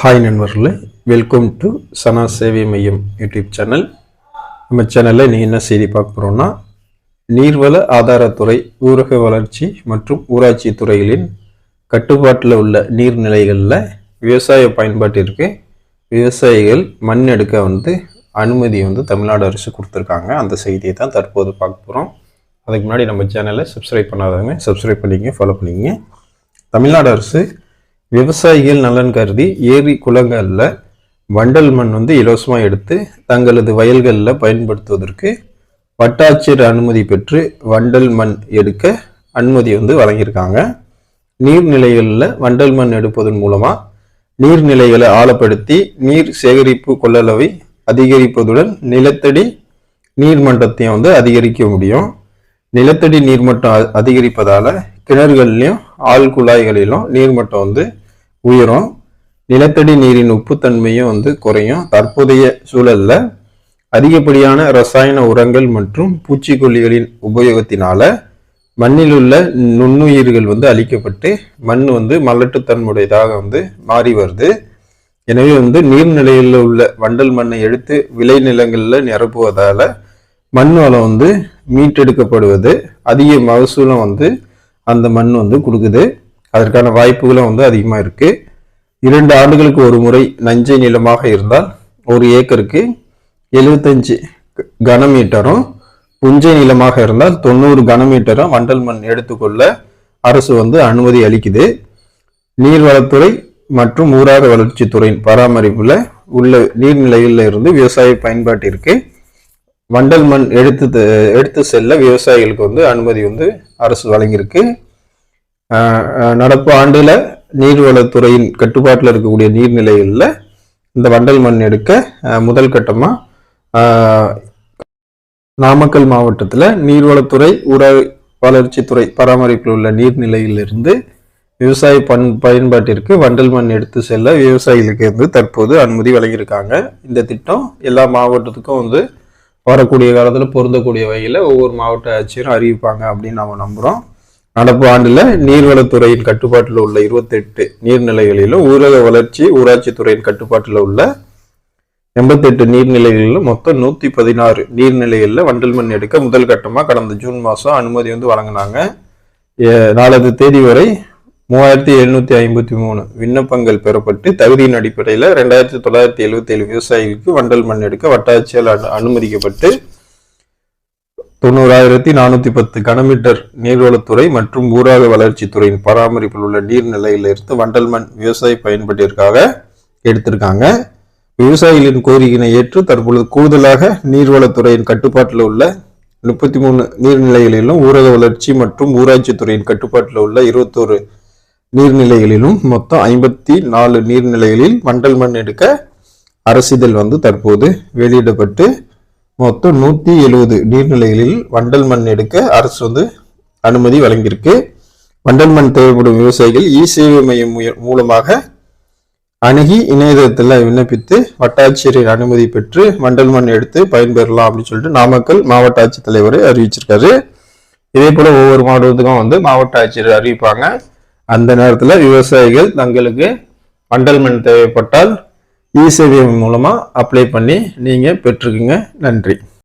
Hi நண்பர்களே welcome to சனா சேவை மையம் யூடியூப் சேனல் நம்ம சேனலில் நீங்கள் என்ன செய்தி பார்க்க போகிறோம்னா நீர்வள ஆதாரத்துறை ஊரக வளர்ச்சி மற்றும் ஊராட்சி துறைகளின் கட்டுப்பாட்டில் உள்ள நீர்நிலைகளில் விவசாய பயன்பாட்டிற்கு விவசாயிகள் மண் எடுக்க வந்து அனுமதி வந்து தமிழ்நாடு அரசு கொடுத்துருக்காங்க. அந்த செய்தியை தான் தற்போது பார்க்க போகிறோம் அதுக்கு முன்னாடி நம்ம சேனலை சப்ஸ்கிரைப் பண்ணாதவங்க சப்ஸ்கிரைப் பண்ணிக்கங்க ஃபாலோ பண்ணிக்கங்க. தமிழ்நாடு அரசு விவசாயிகள் நலன் கருதி ஏரி குளங்களில் வண்டல் மண் வந்து இலவசமாக எடுத்து தங்களது வயல்களில் பயன்படுத்துவதற்கு வட்டாட்சியர் அனுமதி பெற்று வண்டல் மண் எடுக்க அனுமதி வந்து வழங்கியிருக்காங்க. நீர்நிலைகளில் வண்டல் மண் எடுப்பதன் மூலமாக நீர்நிலைகளை ஆழப்படுத்தி நீர் சேகரிப்பு கொள்ளளவை அதிகரிப்பதுடன் நிலத்தடி நீர்மன்றத்தையும் வந்து அதிகரிக்க முடியும். நிலத்தடி நீர்மட்டம் அ- கிணறுகள்லையும் ஆழ் குழாய்களிலும் நீர்மட்டம் வந்து உயரும் நிலத்தடி நீரின் உப்புத்தன்மையும் வந்து குறையும். தற்போதைய சூழல்ல அதிகப்படியான ரசாயன உரங்கள் மற்றும் பூச்சிக்கொல்லிகளின் உபயோகத்தினால மண்ணில் உள்ள நுண்ணுயிர்கள் வந்து அழிக்கப்பட்டு மண் வந்து மலட்டுத்தன்முடையதாக வந்து மாறி வருது. எனவே வந்து நீர்நிலையில் உள்ள வண்டல் மண்ணை எடுத்து விளைநிலங்களில் நிரப்புவதால் மண் வளம் வந்து மீட்டெடுக்கப்படுவது அதிக மகசூலம் வந்து அந்த மண் வந்து கொடுக்குது. அதற்கான வாய்ப்புகளும் வந்து அதிகமாக இருக்குது இரண்டு ஆண்டுகளுக்கு ஒரு முறை நஞ்சை நிலமாக இருந்தால் ஒரு ஏக்கருக்கு எழுபத்தஞ்சு கனமீட்டரும் புஞ்சை நிலமாக இருந்தால் தொண்ணூறு கனமீட்டரும் வண்டல் மண் எடுத்துக்கொள்ள அரசு வந்து அனுமதி அளிக்குது. நீர்வளத்துறை மற்றும் ஊராக வளர்ச்சித்துறையின் பராமரிப்பில் உள்ள நீர்நிலைகளில் இருந்து விவசாய பயன்பாட்டிற்கு வண்டல் மண் எடுத்து எடுத்து செல்ல விவசாயிகளுக்கு வந்து அனுமதி வந்து அரசு வழங்கியிருக்கு. நடப்பு ஆண்டில் நீர்வளத்துறையின் கட்டுப்பாட்டில் இருக்கக்கூடிய நீர்நிலைகளில் இந்த வண்டல் மண் எடுக்க முதல் கட்டமாக நாமக்கல் மாவட்டத்தில் நீர்வளத்துறை ஊரக வளர்ச்சித்துறை பராமரிப்பில் உள்ள நீர்நிலையிலிருந்து விவசாய பண் பயன்பாட்டிற்கு வண்டல் மண் எடுத்து செல்ல விவசாயிகளுக்கு வந்து தற்போது அனுமதி வழங்கியிருக்காங்க. இந்த திட்டம் எல்லா மாவட்டத்துக்கும் வந்து வரக்கூடிய காலத்தில் பொருந்தக்கூடிய வகையில் ஒவ்வொரு மாவட்ட ஆட்சியரும் அறிவிப்பாங்க அப்படின்னு நம்ம நம்புகிறோம் நடப்பு ஆண்டில் நீர்வளத்துறையின் கட்டுப்பாட்டில் உள்ள இருபத்தெட்டு நீர்நிலைகளிலும் ஊரக வளர்ச்சி ஊராட்சி துறையின் கட்டுப்பாட்டில் உள்ள எண்பத்தெட்டு நீர்நிலைகளிலும் மொத்தம் நூற்றி பதினாறு நீர்நிலைகளில் வண்டல் மண் எடுக்க முதல் கட்டமாக கடந்த ஜூன் மாதம் அனுமதி வந்து வழங்கினாங்க. எ- நாளது தேதி வரை மூவாயிரத்தி எழுநூற்றி ஐம்பத்தி மூணு விண்ணப்பங்கள் பெறப்பட்டு தகுதியின் அடிப்படையில் ரெண்டாயிரத்தி தொள்ளாயிரத்தி எழுபத்தி ஏழு விவசாயிகளுக்கு வண்டல் மண் எடுக்க வட்டாட்சியால் அனு அனுமதிக்கப்பட்டு தொண்ணூறாயிரத்தி நானூற்றி பத்து கனமீட்டர் நீர்வளத்துறை மற்றும் ஊரக வளர்ச்சித்துறையின் பராமரிப்பில் உள்ள நீர்நிலையிலிருந்து வண்டல் மண் விவசாய பயன்பாட்டிற்காக எடுத்திருக்காங்க. விவசாயிகளின் கோரிக்கையினை ஏற்று தற்பொழுது கூடுதலாக நீர்வளத்துறையின் கட்டுப்பாட்டில் உள்ள முப்பத்தி மூணு நீர்நிலைகளிலும் ஊரக வளர்ச்சி மற்றும் ஊராட்சி துறையின் கட்டுப்பாட்டில் உள்ள இருபத்தோரு நீர்நிலைகளிலும் மொத்தம் ஐம்பத்தி நாலு நீர்நிலைகளில் வண்டல் மண் எடுக்க அரசிதழ் வந்து தற்போது வெளியிடப்பட்டு மொத்தம் நூற்றி எழுபது நீர்நிலைகளில் வண்டல் மண் எடுக்க அரசு வந்து அனுமதி வழங்கியிருக்கு. வண்டல் மண் தேவைப்படும் விவசாயிகள் இ சேவை மையம் மூலமாக அணுகி இணையதளத்தில் விண்ணப்பித்து வட்டாட்சியரின் அனுமதி பெற்று வண்டல் மண் எடுத்து பயன்பெறலாம் அப்படின்னு சொல்லிட்டு நாமக்கல் மாவட்ட ஆட்சித்தலைவர் அறிவிச்சிருக்காரு. இதே போல் ஒவ்வொரு மாவட்டத்துக்கும் வந்து மாவட்ட ஆட்சியர் அறிவிப்பாங்க. அந்த நேரத்தில் விவசாயிகள் தங்களுக்கு வண்டல் மண் தேவைப்பட்டால் இ சேவை மூலமாக அப்ளை பண்ணி நீங்கள் பெற்றுக்குங்க. நன்றி.